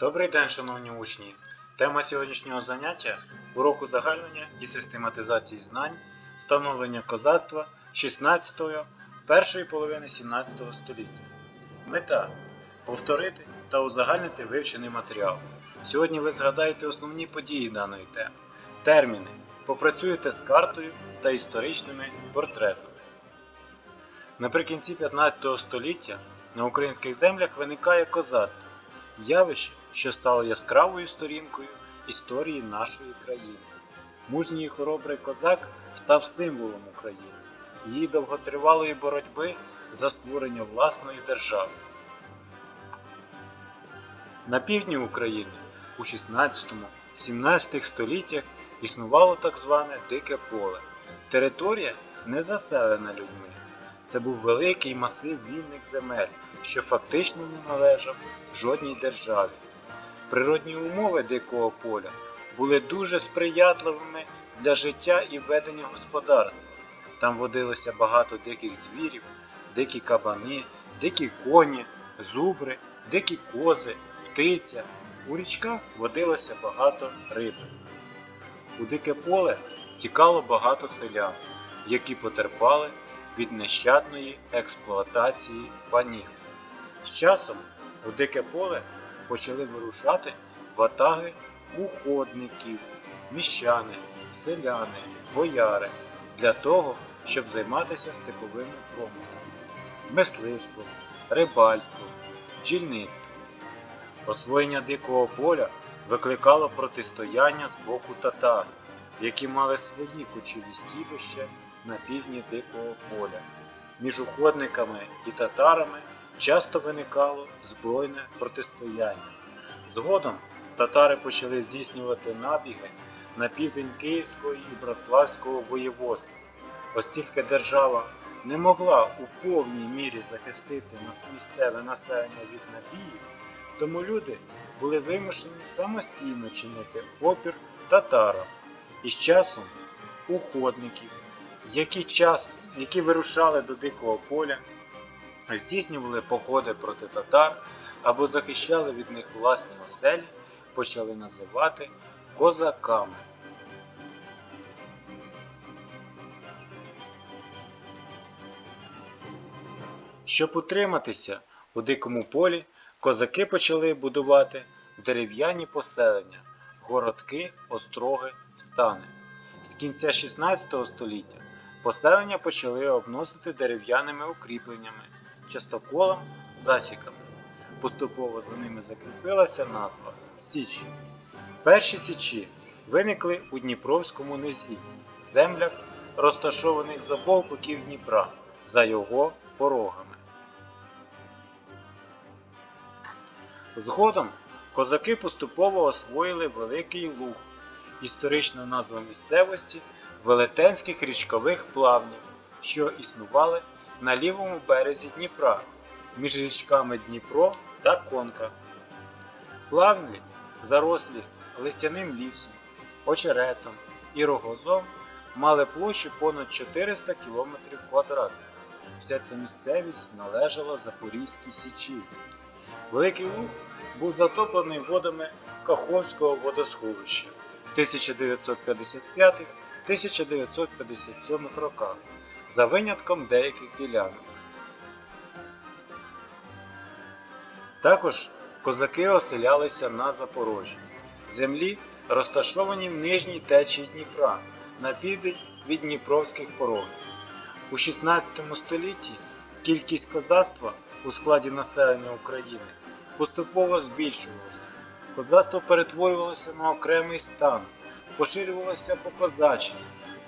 Добрий день, шановні учні! Тема сьогоднішнього заняття уроку загальнення і систематизації знань, становлення козацтва 16-го, першої половини 17 століття. Мета повторити та узагальнити вивчений матеріал. Сьогодні ви згадаєте основні події даної теми, терміни, попрацюєте з картою та історичними портретами. Наприкінці 15 століття на українських землях виникає козацтво явище, що стало яскравою сторінкою історії нашої країни. Мужній і хоробрий козак став символом України, її довготривалої боротьби за створення власної держави. На півдні України у 16-17 століттях існувало так зване Дике поле. Територія не заселена людьми. Це був великий масив вільних земель, що фактично не належав жодній державі. Природні умови дикого поля були дуже сприятливими для життя і ведення господарства. Там водилося багато диких звірів, дикі кабани, дикі коні, зубри, дикі кози, птиця. У річках водилося багато риби. У дике поле тікало багато селян, які потерпали від нещадної експлуатації панів. З часом у дике поле почали вирушати ватаги уходників, міщани, селяни, бояри для того, щоб займатися степовими промислами, мисливством, рибальством, бджільництвом. Освоєння дикого поля викликало протистояння з боку татар, які мали свої кочові стібища на півдні дикого поля. Між уходниками і татарами часто виникало збройне протистояння. Згодом татари почали здійснювати набіги на південь Київського і Братславського воєводства. Оскільки держава не могла у повній мірі захистити місцеве населення від набіїв, тому люди були вимушені самостійно чинити опір татарам. І з часом уходників, які, час, які вирушали до дикого поля, здійснювали походи проти татар або захищали від них власні оселі, почали називати козаками. Щоб утриматися у дикому полі, козаки почали будувати дерев'яні поселення, городки, остроги, стани. З кінця 16 століття поселення почали обносити дерев'яними укріпленнями, частоколом, засіками. Поступово за ними закріпилася назва Січ. Перші січі виникли у Дніпровському низі, землях, розташованих з обох боків Дніпра, за його порогами. Згодом козаки поступово освоїли Великий Луг, історична назва місцевості велетенських річкових плавнів, що існували на лівому березі Дніпра між річками Дніпро та Конка. Плавні, зарослі листяним лісом, очеретом і рогозом, мали площу понад 400 км квадратних. Вся ця місцевість належала Запорізькій Січі. Великий Луг був затоплений водами Каховського водосховища 1955-1957 роках за винятком деяких ділянок. Також козаки оселялися на Запорожжі, землі, розташовані в нижній течії Дніпра на південь від Дніпровських порогів. У 16 столітті кількість козацтва у складі населення України поступово збільшувалося. Козацтво перетворювалося на окремий стан, поширювалося по козаччині.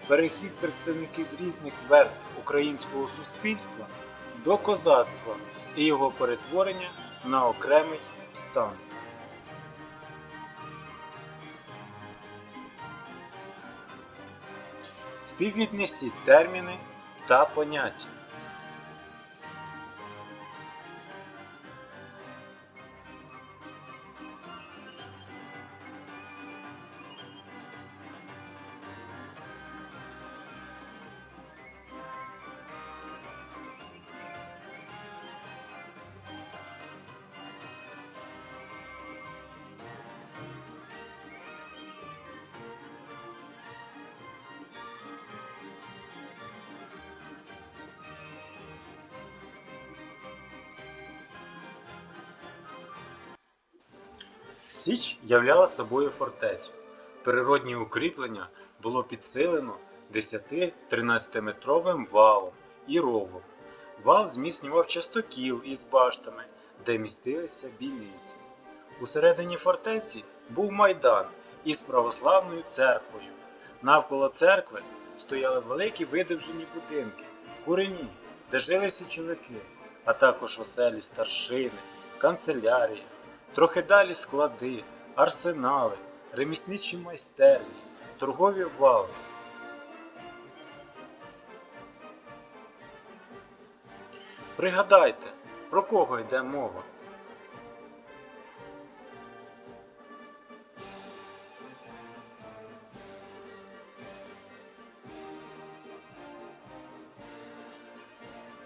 Перехід представників різних верств українського суспільства до козацтва і його перетворення на окремий стан. Співвіднесіть терміни та поняття. Січ являла собою фортецю. Природні укріплення було підсилено 10-13-метровим валом і ровом. Вал зміцнював частокіл із баштами, де містилися бійниці. Усередині фортеці був майдан із православною церквою. Навколо церкви стояли великі видовжені будинки, курені, де жили січовики, а також оселі старшини, канцелярії, трохи далі склади, арсенали, ремісничі майстерні, торгові вали. Пригадайте, про кого йде мова?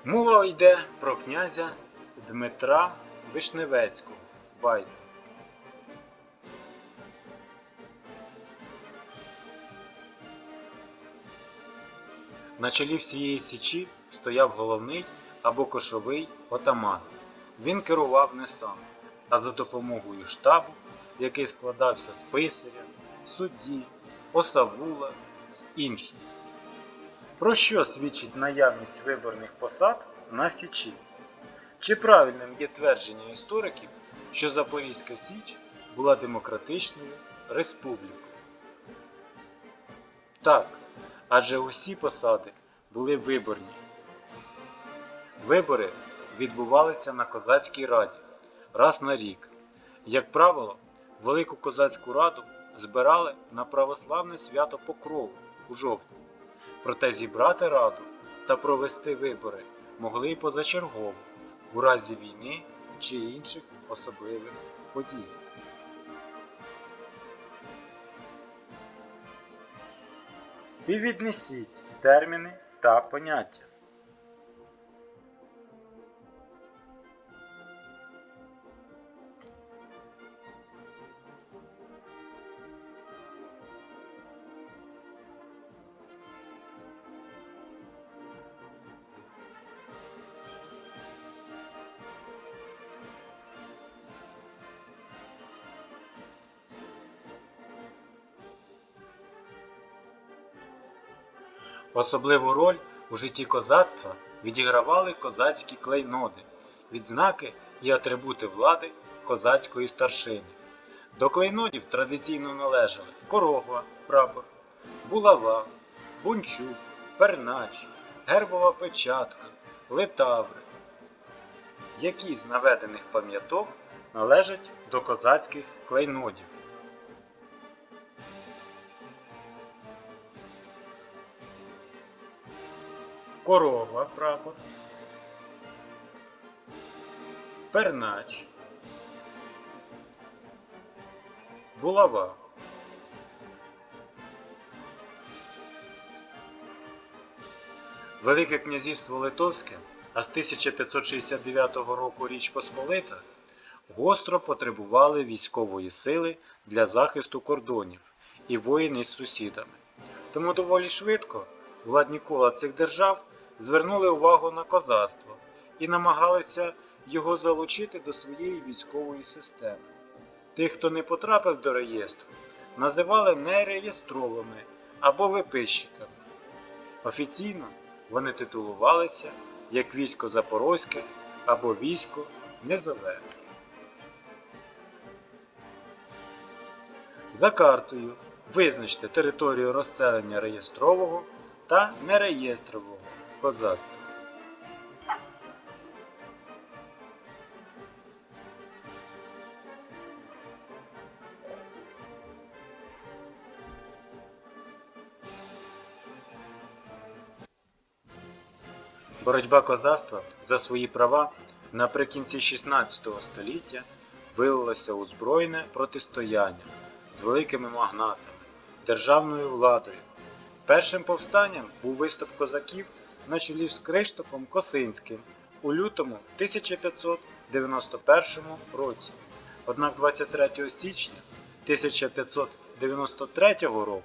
Мова йде про князя Дмитра Вишневецького. Байду. На чолі всієї січі стояв головний або кошовий отаман. Він керував не сам, а за допомогою штабу, який складався з писаря, судді, осавула інших. Про що свідчить наявність виборних посад на Січі? Чи правильним є твердження істориків, що Запорізька Січ була демократичною республікою? Так, адже усі посади були виборні. Вибори відбувалися на козацькій раді раз на рік. Як правило, Велику козацьку раду збирали на православне свято Покрову у жовтні. Проте зібрати раду та провести вибори могли й позачергово у разі війни чи інших особливих подій. Співвіднесіть терміни та поняття. Особливу роль у житті козацтва відігравали козацькі клейноди, відзнаки і атрибути влади козацької старшини. До клейнодів традиційно належали корогва, прапор, булава, бунчук, пернач, гербова печатка, литаври. Які з наведених пам'яток належать до козацьких клейнодів? Корова прапор, пернач, булава. Велике князівство Литовське, а з 1569 року Річ Посполита, гостро потребували військової сили для захисту кордонів і воїн із сусідами. Тому доволі швидко владні кола цих держав звернули увагу на козацтво і намагалися його залучити до своєї військової системи. Тих, хто не потрапив до реєстру, називали нереєстровими або виписчиками. Офіційно вони титулувалися як військо Запорозьке або військо Низове. За картою визначте територію розселення реєстрового та нереєстрового козацтва. Боротьба козацтва за свої права наприкінці 16 століття вилилася у збройне протистояння з великими магнатами, державною владою. Першим повстанням був виступ козаків на чолі з Криштофом Косинським у лютому 1591 році. Однак 23 січня 1593 року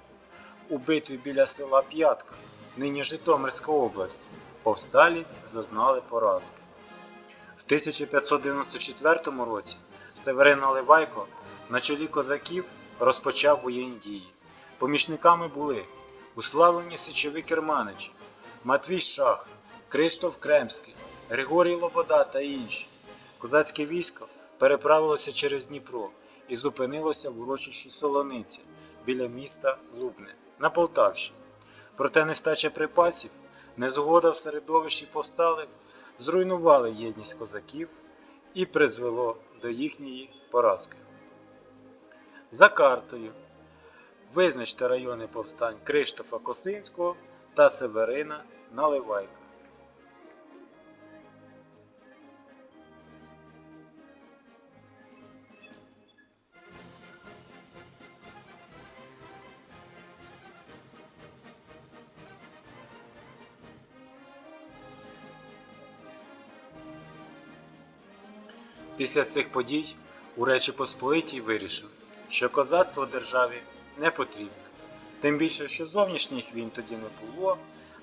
у битві біля села П'ятка, нині Житомирська область, повсталі зазнали поразки. В 1594 році Северин Наливайко на чолі козаків розпочав воєнні дії. Помічниками були уславлені січові керманичі, Матвій Шах, Криштоф Кремський, Григорій Лобода та інші. Козацьке військо переправилося через Дніпро і зупинилося в урочищі Солониці біля міста Лубне на Полтавщині. Проте нестача припасів, незгода в середовищі повсталих зруйнували єдність козаків і призвело до їхньої поразки. За картою визначте райони повстань Криштофа Косинського та Северина Наливайка. Після цих подій у Речі Посполитій вирішив, що козацтво державі не потрібне. Тим більше, що зовнішніх війн тоді не було,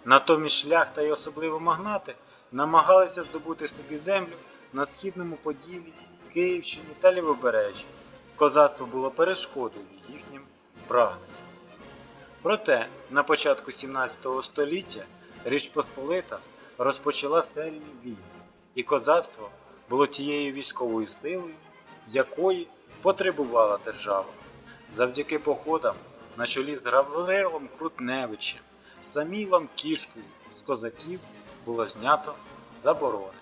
натомість шляхта і особливо магнати намагалися здобути собі землю на східному Поділі, Київщині та Лівобережжі. Козацтво було перешкодою їхнім прагненням. Проте на початку 17 століття Річ Посполита розпочала серію війн, і козацтво було тією військовою силою, якої потребувала держава. Завдяки походам на чолі з Гаврилом Крутневичем, Самілом Кішкою з козаків було знято заборони.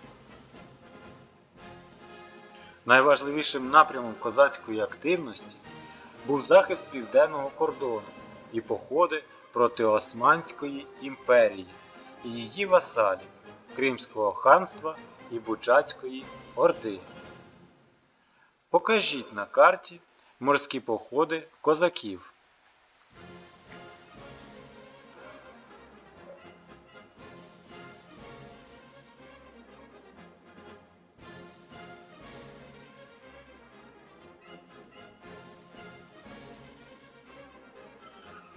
Найважливішим напрямом козацької активності був захист південного кордону і походи проти Османської імперії і її васалів Кримського ханства і Буджацької Орди. Покажіть на карті морські походи козаків.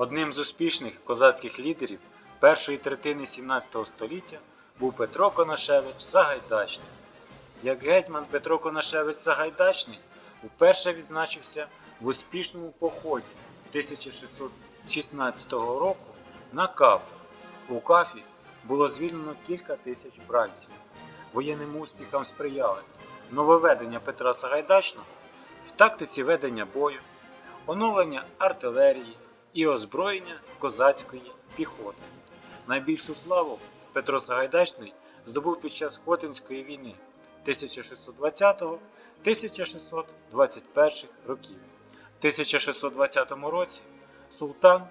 Одним з успішних козацьких лідерів першої третини 17 століття був Петро Конашевич Сагайдачний. Як гетьман Петро Конашевич Сагайдачний вперше відзначився в успішному поході 1616 року на Кафу. У Кафі було звільнено кілька тисяч бранців. Воєнним успіхам сприяли нововведення Петра Сагайдачного в тактиці ведення бою, оновлення артилерії і озброєння козацької піхоти. Найбільшу славу Петро Сагайдачний здобув під час Хотинської війни 1620-1621 років. В 1620 році султан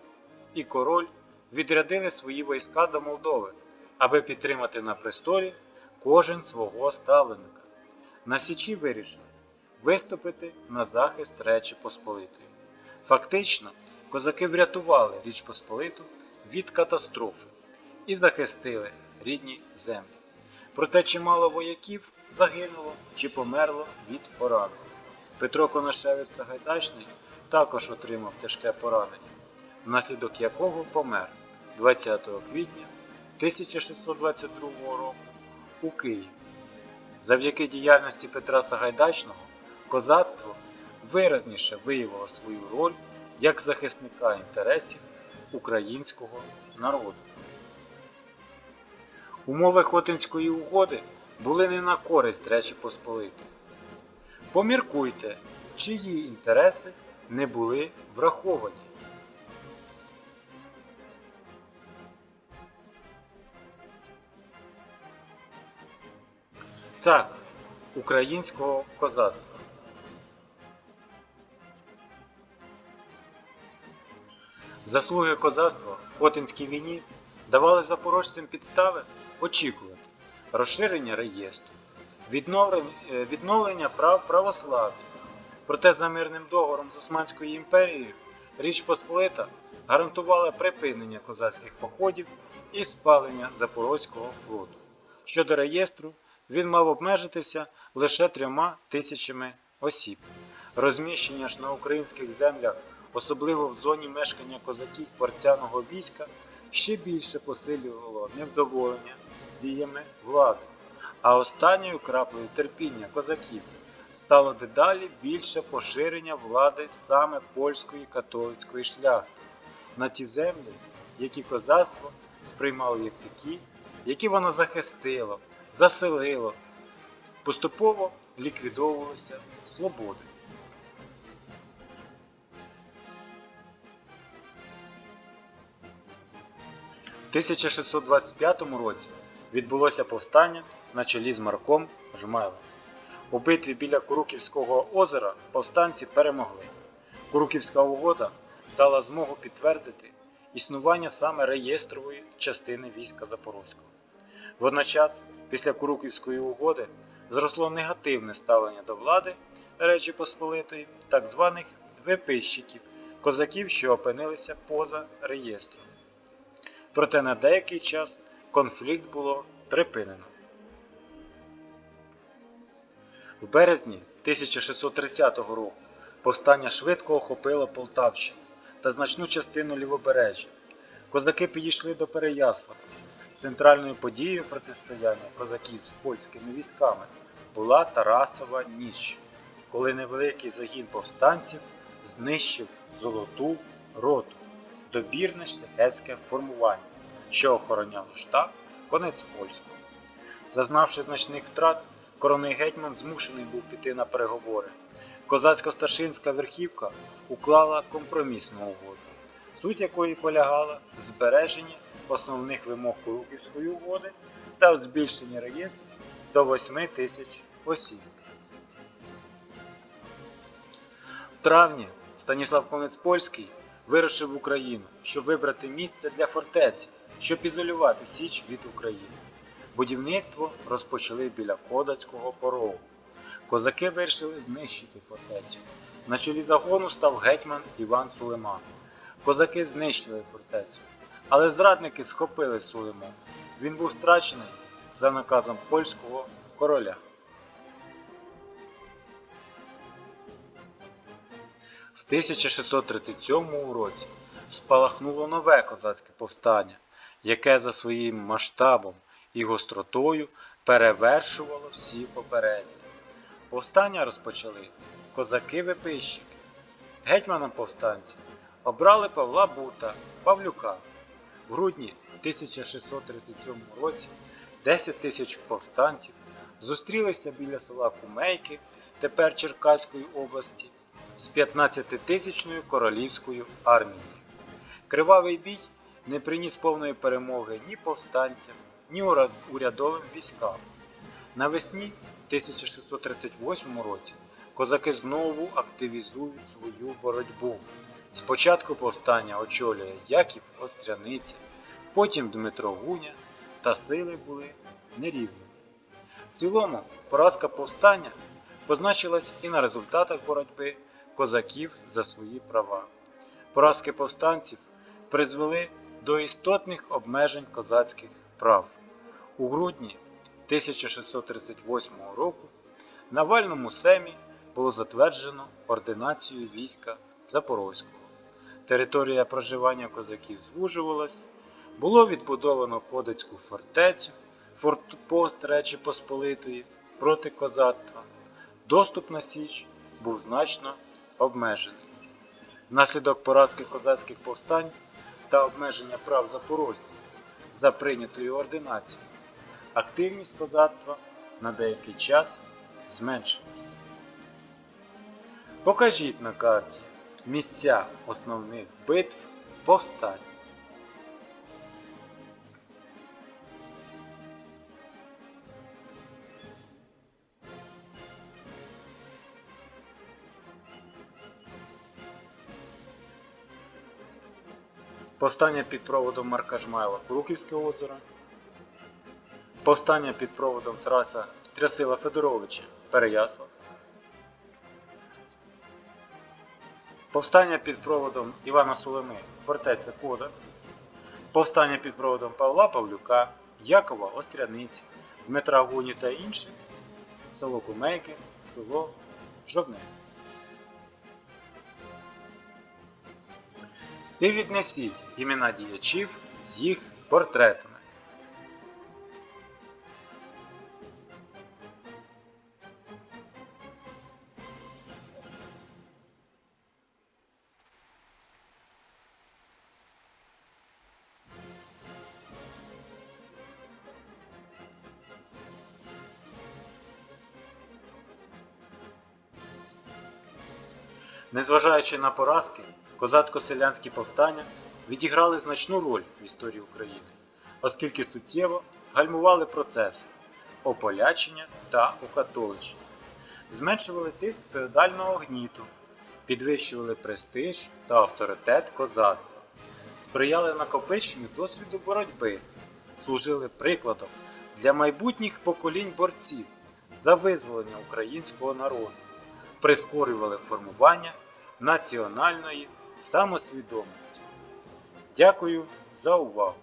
і король відрядили свої війська до Молдови, аби підтримати на престолі кожен свого ставленика. На Січі вирішили виступити на захист Речі Посполитої. Фактично, козаки врятували Річ Посполиту від катастрофи і захистили рідні землі. Проте чимало вояків загинуло чи померло від поранень. Петро Конашевич Сагайдачний також отримав тяжке поранення, внаслідок якого помер 20 квітня 1622 року у Києві. Завдяки діяльності Петра Сагайдачного козацтво виразніше виявило свою роль як захисника інтересів українського народу. Умови Хотинської угоди були не на користь Речі Посполитої. Поміркуйте, чиї інтереси не були враховані. Так, українського козацтва. Заслуги козацтва в Хотинській війні давали запорожцям підстави очікувати розширення реєстру, відновлення, е, відновлення прав православ'я. Проте за мирним договором з Османською імперією Річ Посполита гарантувала припинення козацьких походів і спалення Запорозького флоту. Щодо реєстру, він мав обмежитися лише трьома тисячами осіб. Розміщення ж на українських землях, особливо в зоні мешкання козаків порцяного війська, ще більше посилювало невдоволення діями влади, а останньою краплею терпіння козаків стало дедалі більше поширення влади саме польської католицької шляхти на ті землі, які козацтво сприймало як такі, які воно захистило, заселило, поступово ліквідовувалися свободи. 1625 році відбулося повстання на чолі з Марком Жмайлом. У битві біля Куруківського озера повстанці перемогли. Куруківська угода дала змогу підтвердити існування саме реєстрової частини війська Запорозького. Водночас, після Куруківської угоди, зросло негативне ставлення до влади Речі Посполитої, так званих виписчиків, козаків, що опинилися поза реєстром. Проте на деякий час конфлікт було припинено. В березні 1630 року повстання швидко охопило Полтавщину та значну частину лівобережжя. Козаки підійшли до Переяслава. Центральною подією протистояння козаків з польськими військами була Тарасова ніч, коли невеликий загін повстанців знищив золоту роту, добірне шляхетське формування, що охороняло штаб конець польського. Зазнавши значних втрат, коронний гетьман змушений був піти на переговори. Козацько-старшинська верхівка уклала компромісну угоду, суть якої полягала в збереженні основних вимог Куруківської угоди та в збільшенні реєстру до 8 тисяч осіб. В травні Станіслав Конець Польський вирушив в Україну, щоб вибрати місце для фортеці, щоб ізолювати Січ від України. Будівництво розпочали біля Кодацького порогу. Козаки вирішили знищити фортецю. На чолі загону став гетьман Іван Сулейман. Козаки знищили фортецю, але зрадники схопили Сулейман. Він був страчений за наказом польського короля. В 1637 році спалахнуло нове козацьке повстання, яке за своїм масштабом і гостротою перевершувало всі попередні. Повстання розпочали козаки-випищики. Гетьманом повстанців обрали Павла Бута, Павлюка. В грудні 1637 році 10 тисяч повстанців зустрілися біля села Кумейки, тепер Черкаської області, з 15-тисячною королівською армією. Кривавий бій не приніс повної перемоги ні повстанцям, ні урядовим військам. Навесні 1638 році козаки знову активізують свою боротьбу. Спочатку повстання очолює Яків Остряниця, потім Дмитро Гуня, та сили були нерівними. В цілому поразка повстання позначилась і на результатах боротьби козаків за свої права. Поразки повстанців призвели до істотних обмежень козацьких прав. У грудні 1638 року на Вальному семі було затверджено ординацію війська Запорозького. Територія проживання козаків звужувалась, було відбудовано Кодицьку фортецю, фортпост Речі Посполитої проти козацтва. Доступ на Січ був значно обмежений. Внаслідок поразки козацьких повстань та обмеження прав запорожців за прийнятою ординацією, активність козацтва на деякий час зменшилась. Покажіть на карті місця основних битв повстань. Повстання під проводом Марка Жмайла Куруківське озеро. Повстання під проводом Тараса Трясила Федоровича Переяслав. Повстання під проводом Івана Сулеми Фортеця Кода. Повстання під проводом Павла Павлюка, Якова Остряниці, Дмитра Гуні та інших. Село Кумейки, село Жовне. Співвіднесіть імена діячів з їх портретами. Незважаючи на поразки козацько-селянські повстання відіграли значну роль в історії України, оскільки суттєво гальмували процеси ополячення та окатоличення, зменшували тиск феодального гніту, підвищували престиж та авторитет козацтва, сприяли накопиченню досвіду боротьби, служили прикладом для майбутніх поколінь борців за визволення українського народу, прискорювали формування національної самосвідомості. Дякую за увагу!